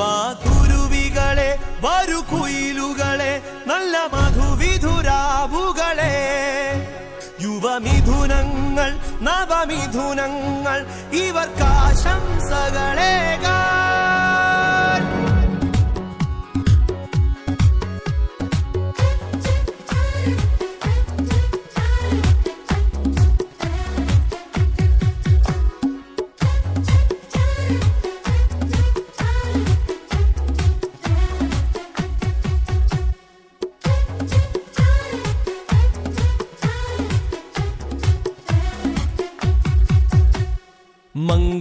വാ കുരുവികളെ വരു കുയിലുകളെ നല്ല മധുവിധുരാവുകളെ. യുവമിഥുനങ്ങൾ നവമിഥുനങ്ങൾ ഇവർക്കാശംസകളേകാൻ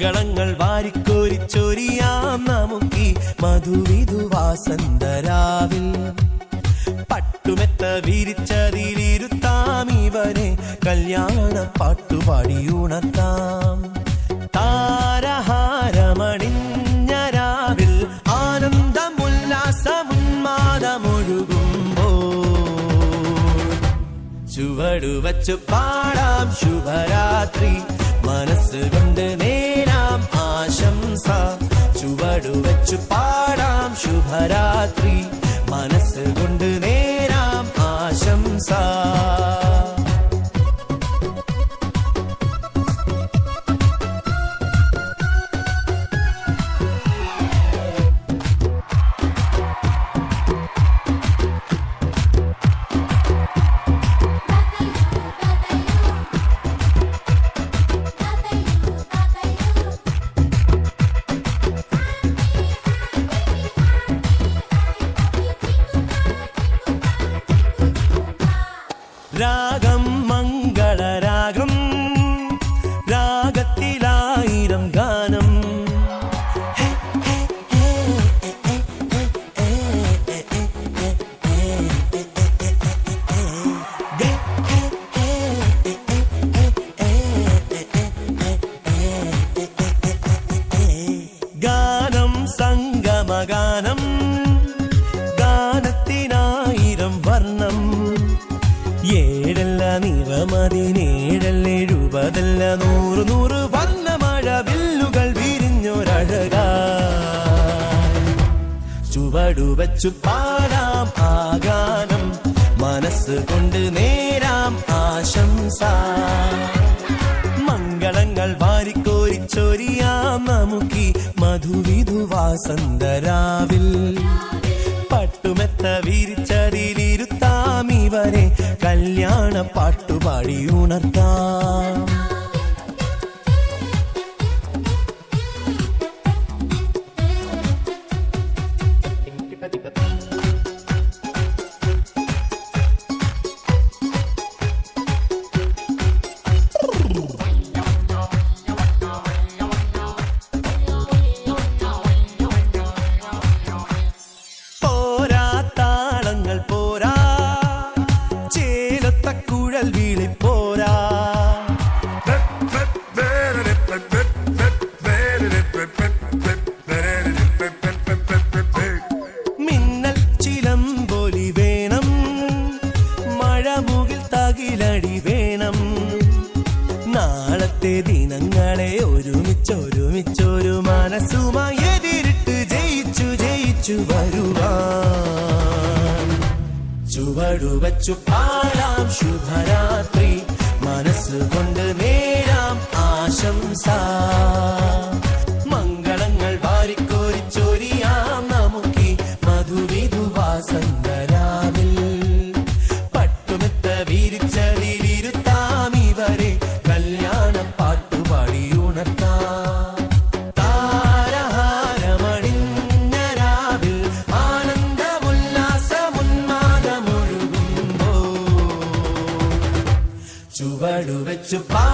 മംഗളങ്ങൾ വാരിക്കോരിച്ചൊരിയാം നമുക്കി മധുവിധുവാസന്തരാവിൽ പട്ടുമെത്ത വിരിച്ചതിലിരുത്താം ഇവരെ കല്യാണ പാട്ടുപാടി ഉണർത്താം താരഹാരമണിഞ്ഞ രാവിൽ ചുവടുവച്ചു പാടാം ശുഭരാത്രി മനസ്സുകൊണ്ട് നേരാം ആശംസ. ചുവടുവച്ചു പാടാം ശുഭരാത്രി. മനസ്സ് കൊണ്ട് നേരാം ആശംസ. रागं मङ्गलराग ഏഴല്ല നിറമതിനേഴല്ല എഴുപതല്ല നൂറ് നൂറ് വർണമഴ വില്ലുകൾ വിരിഞ്ഞൊരഴക. ചുവടുവച്ചു പാടാം ആഗാനം മനസ്സ് കൊണ്ട് നേരാം ആശംസ. മംഗളങ്ങൾ വാരിക്കോരിച്ചൊരിയാം നമുക്കി മധുവിധുവാസന്തരാവിൽ പട്ടുമെത്ത വിരിച്ചതിലിരുത്താം ഇവരെ കല്യാണ പാട്ടുപാടി ഉണർത്താം പോരാ കുഴൽ വീളി പോരാ. മിന്നൽ വേണം. മഴമുകിൽ വേണം. നാളത്തെ ദിനങ്ങളെ മനസ്സുമായി എതിരിട്ട് ജയിച്ചു ജയിച്ചു വരുവാൻ ചുവടുവച്ചു പാടാം ശുഭരാത്രി. മനസ്സുകൊണ്ട് നേരാം ആശംസ. ചുവടുവെച്ചു പാടാം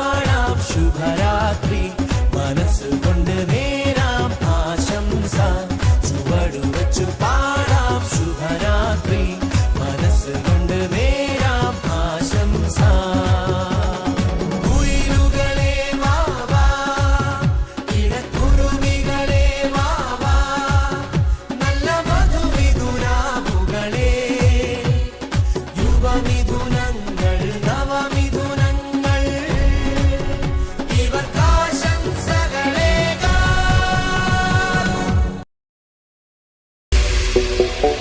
Música